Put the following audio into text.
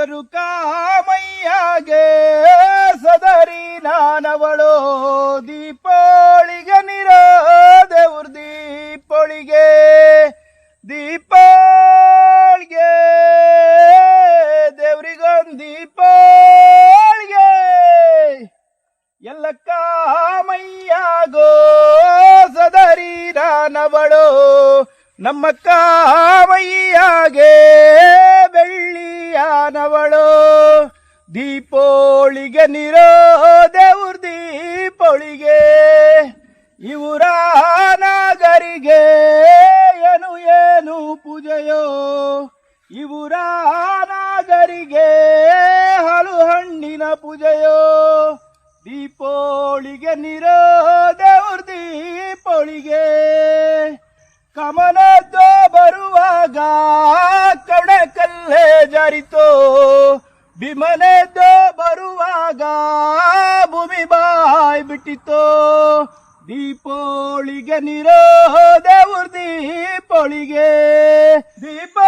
ಕದರು ಕಾಮಯ್ಯಗೆ ಸದರಿ ನಾನವಳು, ದೀಪಾಳಿಗೆ ನಿರೋ ದೇವ್ರ ದೀಪಾಳಿಗೆ ದೀಪಾಳಿಗೆ ದೇವ್ರಿಗೊಂದು ದೀಪಾಳಿಗೆ, ಎಲ್ಲ ಕಾಮಯ್ಯಾಗೋ ಸದರಿ ನಾನವಳು, ನಮ್ಮ ಕಾಮಯ್ಯಾಗೆ ದೀಪೋಳಿಗೆ ನಿರೋ ದೇವ್ರ ದೀಪೋಳಿಗೆ ಇವರ ನಾಗರಿಗೆ ಏನು ಏನು ಪೂಜೆಯೋ? ಇವರ ನಾಗರಿಗೆ ಹಾಲು ಹಣ್ಣಿನ ಪೂಜೆಯೋ? ದೀಪೋಳಿಗೆ ನಿರೋ ದೇವ್ರ ದೀಪೋಳಿಗೆ ಕಮನದ್ದು ಬರುವಾಗ ಕಡೆ ಕಲ್ಲೇ ಜಾರಿತೋ? ವಿಮನೆದ್ದು ಬರುವಾಗ ಭೂಮಿ ಬಾಯ್ ಬಿಟ್ಟಿತ್ತು. ದೀಪೋಳಿಗೆ ನಿರೋಧ ದೀಪೋಳಿಗೆ ದೀಪ